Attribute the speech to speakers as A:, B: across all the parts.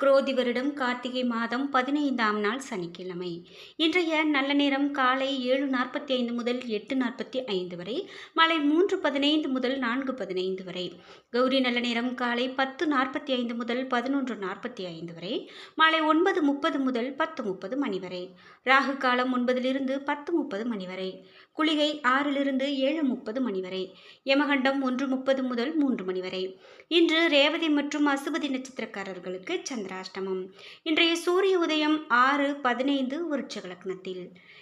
A: குரோதி வருடம் கார்த்திகை மாதம் பதினைந்தாம் நாள் சனிக்கிழமை. இன்றைய நல்ல நேரம் காலை ஏழு நாற்பத்தி ஐந்து முதல் எட்டு நாற்பத்தி ஐந்து வரை மாலை மூன்று பதினைந்து முதல் நான்கு பதினைந்து வரை. கௌரி நல்ல நேரம் காலை பத்து நாற்பத்தி ஐந்து முதல் பதினொன்று நாற்பத்தி ஐந்து வரை மாலை ஒன்பது முப்பது முதல் பத்து முப்பது மணி வரை. ராகு காலம் ஒன்பதிலிருந்து பத்து முப்பது மணி வரை. குளிகை ஆறிலிருந்து ஏழு முப்பது மணி வரை யமகண்டம் ஒன்று முப்பது முதல் மூன்று மணி வரை. இன்று ரேவதி மற்றும் அசுபதி நட்சத்திரக்காரர்களுக்கு சந்திராஷ்டமம். இன்றைய சூரிய உதயம் ஆறு பதினைந்து விருட்சக லக்னத்தில்.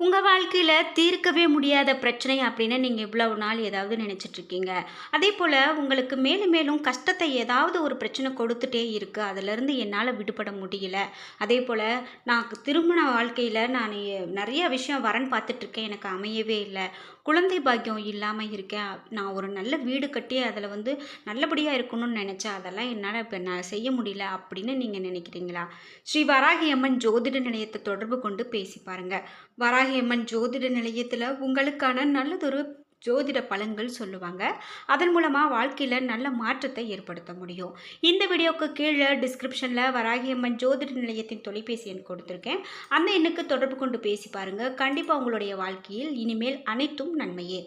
A: உங்கள் வாழ்க்கையில் தீர்க்கவே முடியாத பிரச்சனை அப்படின்னு நீங்கள் இவ்வளவு நாள் ஏதாவது நினச்சிட்ருக்கீங்க. அதே போல் உங்களுக்கு மேலும் மேலும் கஷ்டத்தை ஏதாவது ஒரு பிரச்சனை கொடுத்துட்டே இருக்குது அதிலிருந்து என்னால் விடுபட முடியல. அதே போல் நான் திருமண வாழ்க்கையில் நான் நிறைய விஷயம் வரன் பார்த்துட்ருக்கேன். எனக்கு அமையவே இல்லை. குழந்தை பாக்கியம் இல்லாமல் இருக்கேன். நான் ஒரு நல்ல வீடு கட்டி அதில் வந்து நல்லபடியாக இருக்கணும்னு நினச்சேன். அதெல்லாம் என்னால் இப்போ நான் செய்ய முடியல அப்படின்னு நீங்கள் நினைக்கிறீங்களா? ஸ்ரீ வராகி அம்மன் ஜோதிட நிலையத்தை தொடர்பு கொண்டு பேசி பாருங்கள் வராகி அம்மன் ஜோதிட நிலையத்தில் உங்களுக்கான நல்லதொரு ஜோதிட பலன்கள் சொல்லுவாங்க. அதன் மூலமாக வாழ்க்கையில் நல்ல மாற்றத்தை ஏற்படுத்த முடியும். இந்த வீடியோவுக்கு கீழே டிஸ்கிரிப்ஷனில் வராகியம்மன் ஜோதிட நிலையத்தின் தொலைபேசி எண் கொடுத்துருக்கேன். அந்த எண்ணுக்கு தொடர்பு கொண்டு பேசி பாருங்கள் கண்டிப்பாக உங்களுடைய வாழ்க்கையில் இனிமேல் அனைத்தும் நன்மையே.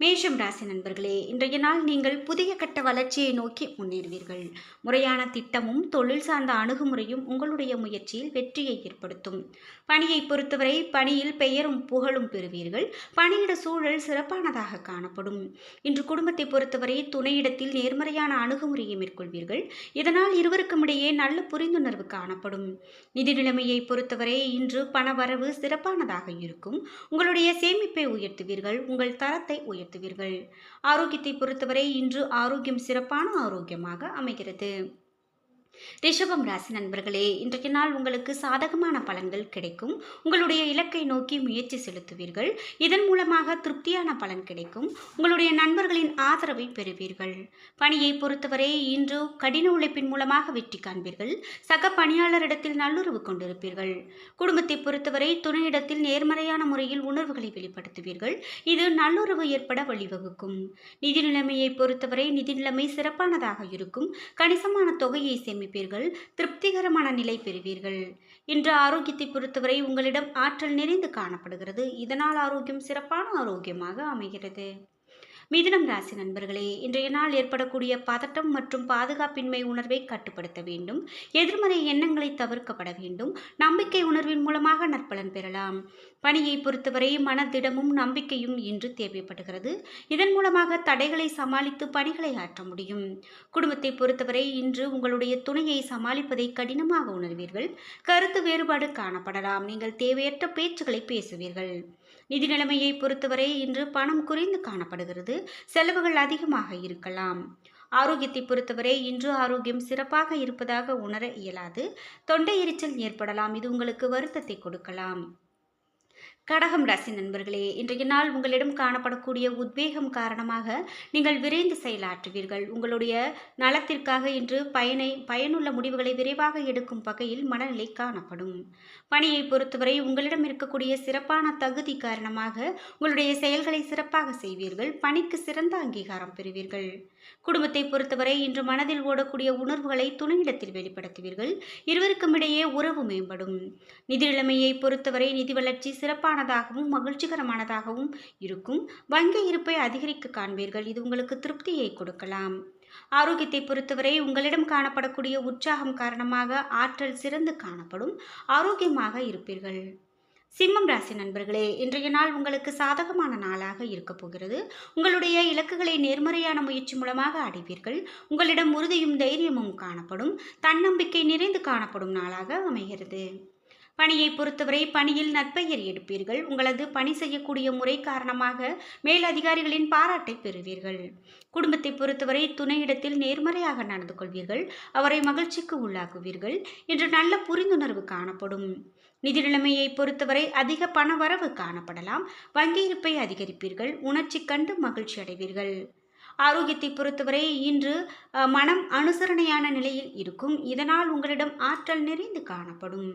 A: மேஷம் ராசி நண்பர்களே இன்றைய நாள் நீங்கள் புதிய கட்ட வளர்ச்சியை நோக்கி முன்னேறுவீர்கள். முறையான திட்டமும் தொழில் சார்ந்த அணுகுமுறையும் உங்களுடைய முயற்சியில் வெற்றியை ஏற்படுத்தும். பணியை பொறுத்தவரை பணியில் பெயரும் புகழும் பெறுவீர்கள். பணியிட சூழல் சிறப்பானதாக காணப்படும். இன்று குடும்பத்தை பொறுத்தவரை துணையிடத்தில் நேர்மறையான அணுகுமுறையை மேற்கொள்வீர்கள். இதனால் இருவருக்கும் இடையே நல்ல புரிந்துணர்வு காணப்படும். நிதி நிலைமையை பொறுத்தவரை இன்று பணவரவு சிறப்பானதாக இருக்கும். உங்களுடைய சேமிப்பை உயர்த்துவீர்கள். உங்கள் தரத்தை உயர்த்து செலுத்துவீர்கள் ஆரோக்கியத்தை பொறுத்தவரை இன்று ஆரோக்கியம் சிறப்பான ஆரோக்கியமாக அமைகிறது. ரிஷபம் ராசி நண்பர்களே இன்றைய நாள் உங்களுக்கு சாதகமான பலன்கள் கிடைக்கும். உங்களுடைய இலக்கை நோக்கி முயற்சி செலுத்துவீர்கள். இதன் மூலமாக திருப்தியான பலன் கிடைக்கும். உங்களுடைய நண்பர்களின் ஆதரவை பெறுவீர்கள். பணியை பொறுத்தவரை இன்று கடின உழைப்பின் மூலமாக வெற்றி காண்பீர்கள். சக பணியாளரிடத்தில் நல்லுறவு கொண்டிருப்பீர்கள். குடும்பத்தை பொறுத்தவரை துணையிடத்தில் நேர்மறையான முறையில் உணர்வுகளை வெளிப்படுத்துவீர்கள். இது நல்லுறவு ஏற்பட வழிவகுக்கும். நிதி நிலைமையை பொறுத்தவரை நிதி நிலைமை சிறப்பானதாக இருக்கும். கணிசமான தொகையை சேமி இருப்பீர்கள் திருப்திகரமான நிலை பெறுவீர்கள் இன்று ஆரோக்கியத்தை பொறுத்தவரை உங்களிடம் ஆற்றல் நிறைந்து காணப்படுகிறது. இதனால் ஆரோக்கியம் சிறப்பான ஆரோக்கியமாக அமைகிறது. மிதுனம் ராசி நண்பர்களே இன்றைய நாள் ஏற்படக்கூடிய பதட்டம் மற்றும் பாதுகாப்பின்மை உணர்வை கட்டுப்படுத்த வேண்டும். எதிர்மறை எண்ணங்களை தவிர்க்கப்பட வேண்டும். நம்பிக்கை உணர்வின் மூலமாக நற்பலன் பெறலாம். பணியை பொறுத்தவரை மனதிடமும் நம்பிக்கையும் இன்று தேவைப்படுகிறது. இதன் மூலமாக தடைகளை சமாளித்து பணிகளை ஆற்ற முடியும். குடும்பத்தை பொறுத்தவரை இன்று உங்களுடைய துணையை சமாளிப்பதை கடினமாக உணர்வீர்கள். கருத்து வேறுபாடு காணப்படலாம். நீங்கள் தேவையற்ற பேச்சுகளை பேசுவீர்கள். நிதி நிலைமையை பொறுத்தவரை இன்று பணம் குறைந்து காணப்படுகிறது. செலவுகள் அதிகமாக இருக்கலாம். ஆரோக்கியத்தை பொறுத்தவரை இன்று ஆரோக்கியம் சிறப்பாக இருப்பதாக உணர இயலாது. தொண்டை எரிச்சல் ஏற்படலாம். இது உங்களுக்கு வருத்தத்தை கொடுக்கலாம். கடகம் ராசி நண்பர்களே இன்றைய நாள் உங்களிடம் காணப்படக்கூடிய உத்வேகம் காரணமாக நீங்கள் விரைந்து செயலாற்றுவீர்கள். உங்களுடைய நலத்திற்காக இன்று பயனை பயனுள்ள முடிவுகளை விரைவாக எடுக்கும் வகையில் மனநிலை காணப்படும். பணியை பொறுத்தவரை உங்களிடம் இருக்கக்கூடிய சிறப்பான தகுதி காரணமாக உங்களுடைய செயல்களை சிறப்பாக செய்வீர்கள். பணிக்கு சிறந்த அங்கீகாரம் பெறுவீர்கள். குடும்பத்தை பொறுத்தவரை இன்று மனதில் ஓடக்கூடிய உணர்வுகளை துணையிடத்தில் வெளிப்படுத்துவீர்கள். இருவருக்கும் இடையே உறவு மேம்படும். நிதி நிலைமையை பொறுத்தவரை நிதி வளர்ச்சி சிறப்பானதாகவும் மகிழ்ச்சிகரமானதாகவும் இருக்கும். வங்கி இருப்பை அதிகரிக்க காண்பீர்கள். இது உங்களுக்கு திருப்தியை கொடுக்கலாம். ஆரோக்கியத்தை பொறுத்தவரை உங்களிடம் காணப்படக்கூடிய உற்சாகம் காரணமாக ஆற்றல் சிறந்து காணப்படும். ஆரோக்கியமாக இருப்பீர்கள். சிம்மம் ராசி நண்பர்களே இன்றைய நாள் உங்களுக்கு சாதகமான நாளாக இருக்க போகிறது. உங்களுடைய இலக்குகளை நேர்மறையான முயற்சி மூலமாக அடைவீர்கள். உங்களிடம் உறுதியும் தைரியமும் காணப்படும். தன்னம்பிக்கை நிறைந்து காணப்படும் நாளாக அமைகிறது. பணியை பொறுத்தவரை பணியில் நற்பெயர் எடுப்பீர்கள். உங்களது பணி செய்யக்கூடிய முறை காரணமாக மேலதிகாரிகளின் பாராட்டை பெறுவீர்கள். குடும்பத்தை பொறுத்தவரை துணையிடத்தில் நேர்மறையாக நடந்து கொள்வீர்கள். அவரை மகிழ்ச்சிக்கு உள்ளாக்குவீர்கள் இன்று நல்ல புரிந்துணர்வு காணப்படும். நிதி நிலைமையை பொறுத்தவரை அதிக பண வரவு காணப்படலாம். வங்கி இருப்பை அதிகரிப்பீர்கள். உணர்ச்சி கண்டு மகிழ்ச்சி அடைவீர்கள். ஆரோக்கியத்தை பொறுத்தவரை இன்று மனம் அனுசரணையான நிலையில் இருக்கும். இதனால் உங்களிடம் ஆற்றல் நிறைந்து காணப்படும்.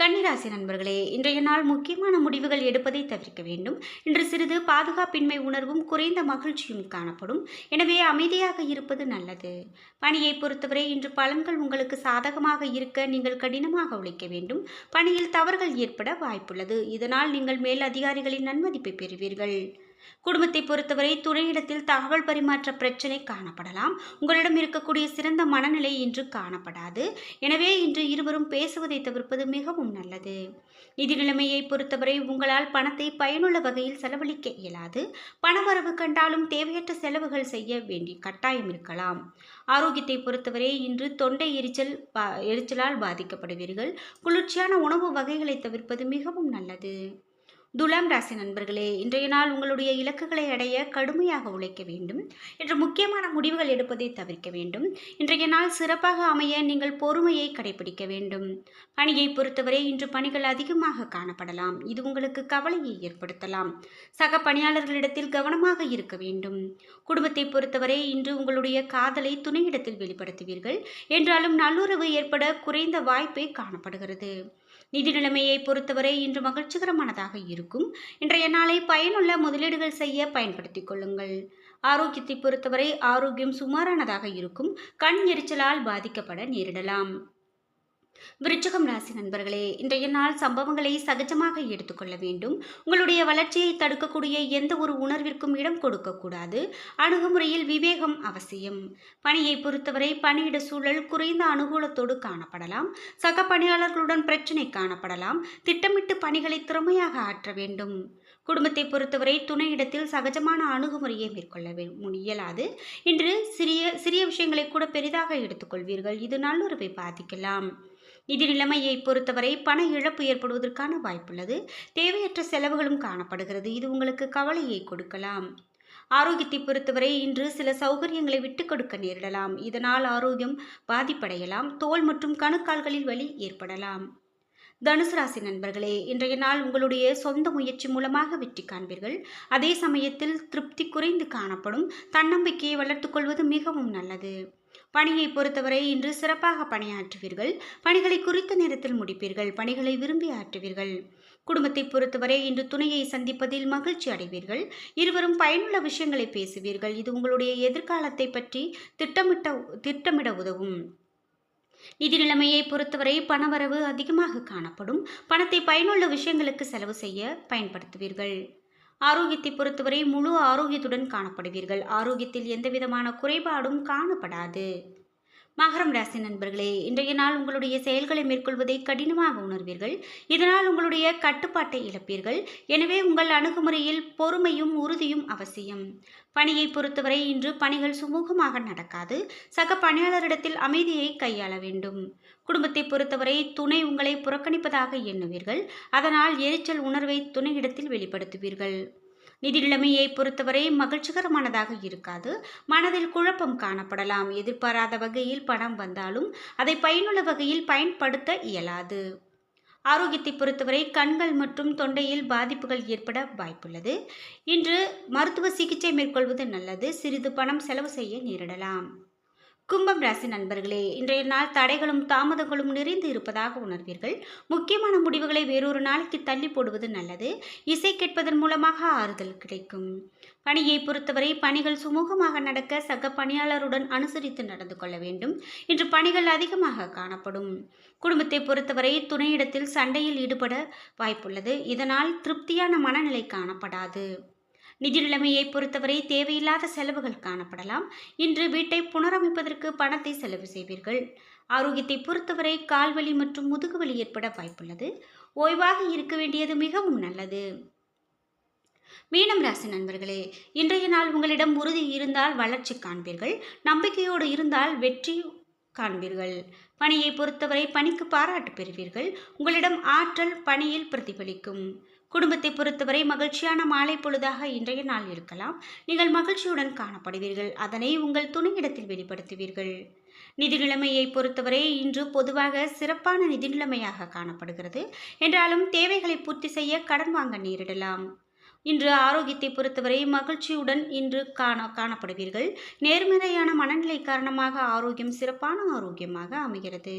A: கன்னிராசி நண்பர்களே இன்றைய நாள் முக்கியமான முடிவுகள் எடுப்பதை தவிர்க்க வேண்டும். இன்று சிறிது பாதுகாப்பின்மை உணர்வும் குறைந்த மகிழ்ச்சியும் காணப்படும். எனவே அமைதியாக இருப்பது நல்லது. பணியை பொறுத்தவரை இன்று பலன்கள் உங்களுக்கு சாதகமாக இருக்க நீங்கள் கடினமாக உழைக்க வேண்டும். பணியில் தவறுகள் ஏற்பட வாய்ப்புள்ளது. இதனால் நீங்கள் மேல் அதிகாரிகளின் நன்மதிப்பை பெறுவீர்கள். குடும்பத்தை பொறுத்தவரை துணையிடத்தில் தகவல் பரிமாற்ற பிரச்சனை காணப்படலாம். உங்களிடம் இருக்கக்கூடிய சிறந்த மனநிலை இன்று காணப்படாது. எனவே இன்று இருவரும் பேசுவதை தவிர்ப்பது மிகவும் நல்லது. நிதி நிலைமையை பொறுத்தவரை உங்களால் பணத்தை பயனுள்ள வகையில் செலவழிக்க இயலாது. பணவரவு கண்டாலும் தேவையற்ற செலவுகள் செய்ய வேண்டிய கட்டாயம் இருக்கலாம். ஆரோக்கியத்தை பொறுத்தவரை இன்று தொண்டை எரிச்சல் பா எரிச்சலால் பாதிக்கப்படுவீர்கள். குளிர்ச்சியான உணவு வகைகளை தவிர்ப்பது மிகவும் நல்லது. துலாம் ராசி நண்பர்களே இன்றைய நாள் உங்களுடைய இலக்குகளை அடைய கடுமையாக உழைக்க வேண்டும். என்று முக்கியமான முடிவுகள் எடுப்பதை தவிர்க்க வேண்டும். இன்றைய நாள் சிறப்பாக அமைய நீங்கள் பொறுமையை கடைபிடிக்க வேண்டும். பணியை பொறுத்தவரை இன்று பணிகள் அதிகமாக காணப்படலாம். இது உங்களுக்கு கவலையை ஏற்படுத்தலாம். சக பணியாளர்களிடத்தில் கவனமாக இருக்க வேண்டும். குடும்பத்தை பொறுத்தவரை இன்று உங்களுடைய காதலை துணையிடத்தில் வெளிப்படுத்துவீர்கள். என்றாலும் நல்லுறவு ஏற்பட குறைந்த வாய்ப்பே காணப்படுகிறது. நிதி நிலைமையை பொறுத்தவரை இன்று மகிழ்ச்சிகரமானதாக இருக்கும். இன்றைய நாளை பயனுள்ள முதலீடுகள் செய்ய பயன்படுத்திக் கொள்ளுங்கள். ஆரோக்கியத்தை பொறுத்தவரை ஆரோக்கியம் சுமாரானதாக இருக்கும். கண் எரிச்சலால் பாதிக்கப்பட நேரிடலாம். விருச்சகம் ராசி நண்பர்களே இன்றைய நாள் சம்பவங்களை சகஜமாக எடுத்துக்கொள்ள வேண்டும். உங்களுடைய வளர்ச்சியை தடுக்கக்கூடிய எந்த ஒரு உணர்விற்கும் இடம் கொடுக்கக்கூடாது அணுகுமுறையில் விவேகம் அவசியம். பணியை பொறுத்தவரை பணியிட சூழல் குறைந்த அனுகூலத்தோடு காணப்படலாம். சக பணியாளர்களுடன் பிரச்சனை காணப்படலாம். திட்டமிட்டு பணிகளை திறமையாக ஆற்ற வேண்டும். குடும்பத்தை பொறுத்தவரை துணையிடத்தில் சகஜமான அணுகுமுறையை மேற்கொள்ள முடியலாது. இயலாது இன்று சிறிய சிறிய விஷயங்களை கூட பெரிதாக எடுத்துக்கொள்வீர்கள் இது நல்லுறவை பாதிக்கலாம். நிதி நிலைமையை பொறுத்தவரை பண இழப்பு ஏற்படுவதற்கான வாய்ப்புள்ளது. தேவையற்ற செலவுகளும் காணப்படுகிறது. இது உங்களுக்கு கவலையை கொடுக்கலாம். ஆரோக்கியத்தை பொறுத்தவரை இன்று சில சௌகரியங்களை விட்டு கொடுக்க நேரிடலாம். இதனால் ஆரோக்கியம் பாதிப்படையலாம். தோல் மற்றும் கணுக்கால்களில் வலி ஏற்படலாம். தனுசு ராசி நண்பர்களே இன்றைய நாள் உங்களுடைய சொந்த முயற்சி மூலமாக வெற்றி காண்பீர்கள். அதே சமயத்தில் திருப்தி குறைந்து காணப்படும். தன்னம்பிக்கையை வளர்த்துக்கொள்வது மிகவும் நல்லது. பணியை பொறுத்தவரை இன்று சிறப்பாக பணியாற்றுவீர்கள். பணிகளை குறித்த நேரத்தில் முடிப்பீர்கள். பணிகளை விரும்பி ஆற்றுவீர்கள். குடும்பத்தை பொறுத்தவரை இன்று துணையை சந்திப்பதில் மகிழ்ச்சி அடைவீர்கள். இருவரும் பயனுள்ள விஷயங்களை பேசுவீர்கள். இது உங்களுடைய எதிர்காலத்தை பற்றி திட்டமிட்ட திட்டமிட உதவும். நிதி நிலைமையை பொறுத்தவரை பணவரவு அதிகமாக காணப்படும். பணத்தை பயனுள்ள விஷயங்களுக்கு செலவு செய்ய பயன்படுத்துவீர்கள். ஆரோக்கியத்தை பொறுத்தவரை முழு ஆரோக்கியத்துடன் காணப்படுவீர்கள். ஆரோக்கியத்தில் எந்தவிதமான குறைபாடும் காணப்படாது. மகரம் ராசி நண்பர்களே இன்றைய நாள் உங்களுடைய செயல்களை மேற்கொள்வதை கடினமாக உணர்வீர்கள். இதனால் உங்களுடைய கட்டுப்பாட்டை இழப்பீர்கள். எனவே உங்கள் அணுகுமுறையில் பொறுமையும் உறுதியும் அவசியம். பணியை பொறுத்தவரை இன்று பணிகள் சுமூகமாக நடக்காது. சக பணியாளரிடத்தில் அமைதியை கையாள வேண்டும். குடும்பத்தை பொறுத்தவரை துணை உங்களை புறக்கணிப்பதாக எண்ணுவீர்கள். அதனால் எரிச்சல் உணர்வை துணையிடத்தில் வெளிப்படுத்துவீர்கள். நிதி நிலைமையை பொறுத்தவரை மகிழ்ச்சிகரமானதாக இருக்காது. மனதில் குழப்பம் காணப்படலாம். எதிர்பாராத வகையில் பணம் வந்தாலும் அதை பயனுள்ள வகையில் பயன்படுத்த இயலாது. ஆரோக்கியத்தை பொறுத்தவரை கண்கள் மற்றும் தொண்டையில் பாதிப்புகள் ஏற்பட வாய்ப்புள்ளது. இன்று மருத்துவ சிகிச்சை மேற்கொள்வது நல்லது. சிறிது பணம் செலவு செய்ய நேரிடலாம். கும்பம் ராசி நண்பர்களே இன்றைய நாள் தடைகளும் தாமதங்களும் நிறைந்து இருப்பதாக உணர்வீர்கள். முக்கியமான முடிவுகளை வேறொரு நாளைக்கு தள்ளி போடுவது நல்லது. இசை கேட்பதன் மூலமாக ஆறுதல் கிடைக்கும். பணியை பொறுத்தவரை பணிகள் சுமூகமாக நடக்க சக பணியாளருடன் அனுசரித்து நடந்து கொள்ள வேண்டும். இன்று பணிகள் அதிகமாக காணப்படும். குடும்பத்தை பொறுத்தவரை துணையிடத்தில் சண்டையில் ஈடுபட வாய்ப்புள்ளது. இதனால் திருப்தியான மனநிலை காணப்படாது. நிதி நிலைமையை பொறுத்தவரை தேவையில்லாத செலவுகள் காணப்படலாம். இன்று வீட்டை புனரமைப்பதற்கு பணத்தை செலவு செய்வீர்கள். ஆரோக்கியத்தை பொறுத்தவரை கால்வலி மற்றும் முதுகுவலி ஏற்பட வாய்ப்புள்ளது. ஓய்வாக இருக்க வேண்டியது மிகவும் நல்லது. மீனம் ராசி நண்பர்களே இன்றைய நாள் உங்களிடம் உறுதி இருந்தால் வளர்ச்சி காண்பீர்கள். நம்பிக்கையோடு இருந்தால் வெற்றி காண்பீர்கள். பணியை பொறுத்தவரை பணிக்கு பாராட்டு பெறுவீர்கள். உங்களிடம் ஆற்றல் பணியில் பிரதிபலிக்கும். குடும்பத்தை பொறுத்தவரை மகிழ்ச்சியான மாலை பொழுதாக இன்றைய நாள் இருக்கலாம். நீங்கள் மகிழ்ச்சியுடன் காணப்படுவீர்கள். அதனை உங்கள் துணையிடத்தில் வெளிப்படுத்துவீர்கள். நிதி நிலைமையை பொறுத்தவரை இன்று பொதுவாக சிறப்பான நிதி நிலைமையாக காணப்படுகிறது. என்றாலும் தேவைகளை பூர்த்தி செய்ய கடன் வாங்க நேரிடலாம். இன்று ஆரோக்கியத்தை பொறுத்தவரை மகிழ்ச்சியுடன் இன்று காண காணப்படுவீர்கள். நேர்மறையான மனநிலை காரணமாக ஆரோக்கியம் சிறப்பான ஆரோக்கியமாக அமைகிறது.